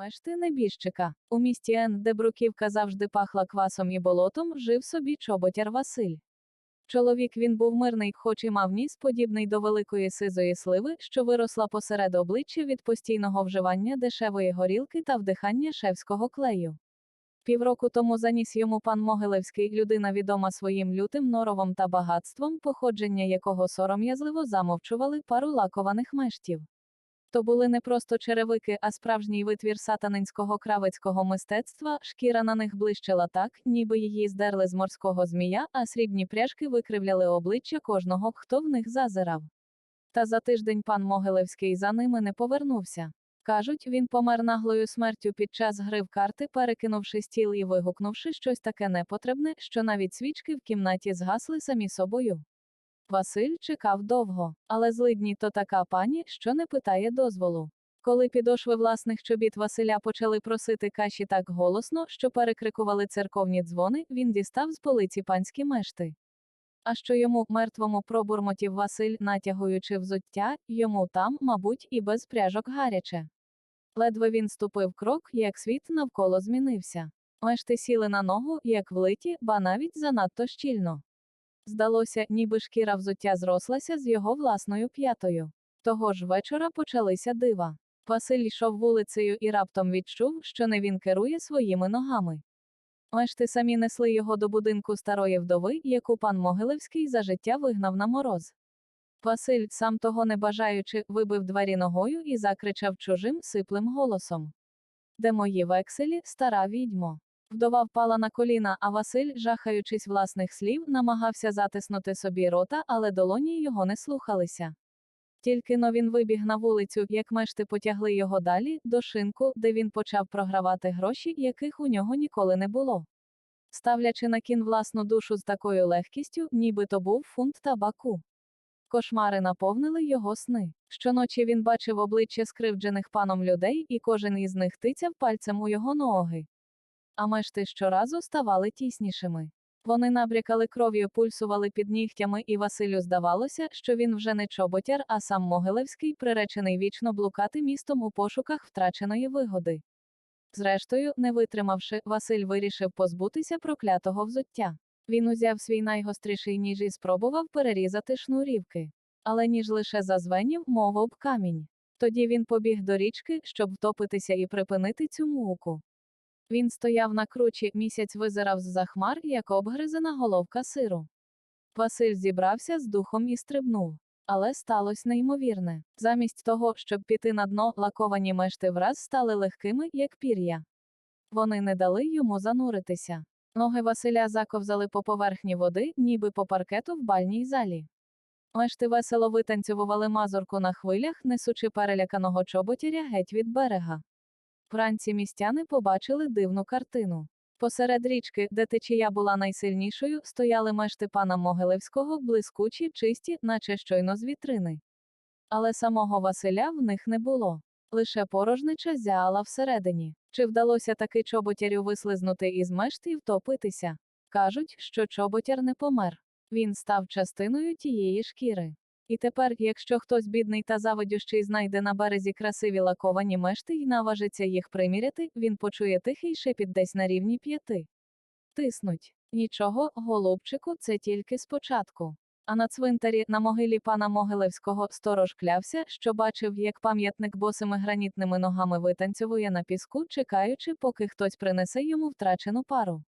Мешти небіжчика. У місті Н, де бруківка завжди пахла квасом і болотом, жив собі чоботяр Василь. Чоловік він був мирний, хоч і мав ніс, подібний до великої сизої сливи, що виросла посеред обличчя від постійного вживання дешевої горілки та вдихання шевського клею. Півроку тому заніс йому пан Могилевський, людина відома своїм лютим норовом та багатством, походження якого сором'язливо замовчували пару лакованих мештів. То були не просто черевики, а справжній витвір сатанинського кравецького мистецтва, шкіра на них блищила так, ніби її здерли з морського змія, а срібні пряжки викривляли обличчя кожного, хто в них зазирав. Та за тиждень пан Могилевський за ними не повернувся. Кажуть, він помер наглою смертю під час гри в карти, перекинувши стіл і вигукнувши щось таке непотребне, що навіть свічки в кімнаті згасли самі собою. Василь чекав довго, але злидні то така пані, що не питає дозволу. Коли підошви власних чобіт Василя почали просити каші так голосно, що перекрикували церковні дзвони, він дістав з полиці панські мешти. А що йому, мертвому, пробурмотів Василь, натягуючи взуття, йому там, мабуть, і без пряжок гаряче. Ледве він ступив крок, як світ навколо змінився. Мешти сіли на ногу, як влиті, ба навіть занадто щільно. Здалося, ніби шкіра взуття зрослася з його власною п'ятою. Того ж вечора почалися дива. Василь йшов вулицею і раптом відчув, що не він керує своїми ногами. Мешти самі несли його до будинку старої вдови, яку пан Могилевський за життя вигнав на мороз. Василь, сам того не бажаючи, вибив двері ногою і закричав чужим сиплим голосом. Де мої векселі, стара відьмо? Вдова впала на коліна, а Василь, жахаючись власних слів, намагався затиснути собі рота, але долоні його не слухалися. Тільки но він вибіг на вулицю, як мешти потягли його далі, до шинку, де він почав програвати гроші, яких у нього ніколи не було. Ставлячи на кін власну душу з такою легкістю, ніби то був фунт табаку. Кошмари наповнили його сни. Щоночі він бачив обличчя скривджених паном людей, і кожен із них тицяв пальцем у його ноги. А мешти щоразу ставали тіснішими. Вони набрякали кров'ю, пульсували під нігтями, і Василю здавалося, що він вже не чоботяр, а сам Могилевський, приречений вічно блукати містом у пошуках втраченої вигоди. Зрештою, не витримавши, Василь вирішив позбутися проклятого взуття. Він узяв свій найгостріший ніж і спробував перерізати шнурівки. Але ніж лише зазвенів, мов об камінь. Тоді він побіг до річки, щоб втопитися і припинити цю муку. Він стояв на кручі, місяць визирав з-за хмар, як обгризана головка сиру. Василь зібрався з духом і стрибнув. Але сталося неймовірне. Замість того, щоб піти на дно, лаковані мешти враз стали легкими, як пір'я. Вони не дали йому зануритися. Ноги Василя заковзали по поверхні води, ніби по паркету в бальній залі. Мешти весело витанцювали мазурку на хвилях, несучи переляканого чоботяря геть від берега. Вранці містяни побачили дивну картину. Посеред річки, де течія була найсильнішою, стояли мешти пана Могилевського, блискучі, чисті, наче щойно з вітрини. Але самого Василя в них не було. Лише порожнича зяала всередині. Чи вдалося таки чоботярю вислизнути із мешт і втопитися? Кажуть, що чоботяр не помер. Він став частиною тієї шкіри. І тепер, якщо хтось бідний та завидющий знайде на березі красиві лаковані мешти і наважиться їх приміряти, він почує тихий шепіт десь на рівні п'яти. Тиснуть. Нічого, голубчику, це тільки спочатку. А на цвинтарі, на могилі пана Могилевського, сторож клявся, що бачив, як пам'ятник босими гранітними ногами витанцьовує на піску, чекаючи, поки хтось принесе йому втрачену пару.